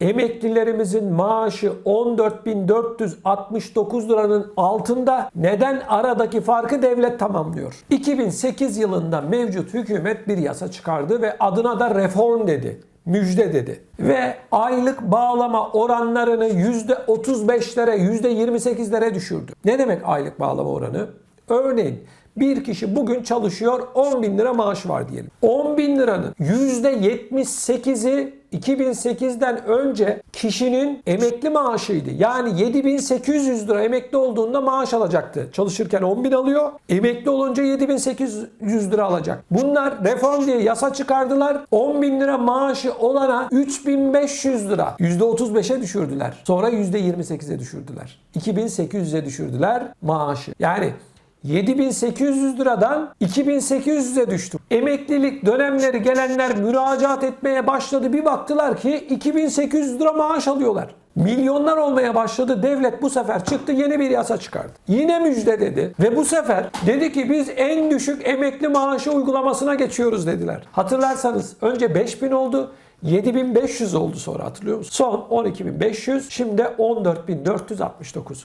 emeklilerimizin maaşı 14.469 liranın altında neden aradaki farkı devlet tamamlıyor? 2008 yılında mevcut hükümet bir yasa çıkardı ve adına da reform dedi müjde dedi. Ve aylık bağlama oranlarını %35'lere, %28'lere düşürdü. Ne demek aylık bağlama oranı? Örneğin bir kişi bugün çalışıyor 10 bin lira maaş var diyelim. 10 bin liranın %78'i 2008'den önce kişinin emekli maaşıydı. Yani 7800 lira emekli olduğunda maaş alacaktı. Çalışırken 10 bin alıyor. Emekli olunca 7800 lira alacak. Bunlar reform diye yasa çıkardılar. 10 bin lira maaşı olana 3500 lira. %35'e düşürdüler. Sonra %28'e düşürdüler. 2800'e düşürdüler maaşı. Yani 7800 liradan 2800'e düştü. Emeklilik dönemleri gelenler müracaat etmeye başladı. Bir baktılar ki 2800 lira maaş alıyorlar. Milyonlar olmaya başladı. Devlet bu sefer çıktı yeni bir yasa çıkardı. Yine müjde dedi. Ve bu sefer dedi ki biz en düşük emekli maaşı uygulamasına geçiyoruz dediler. Hatırlarsanız önce 5000 oldu. 7500 oldu sonra hatırlıyor musunuz? Son 12500 şimdi 14469.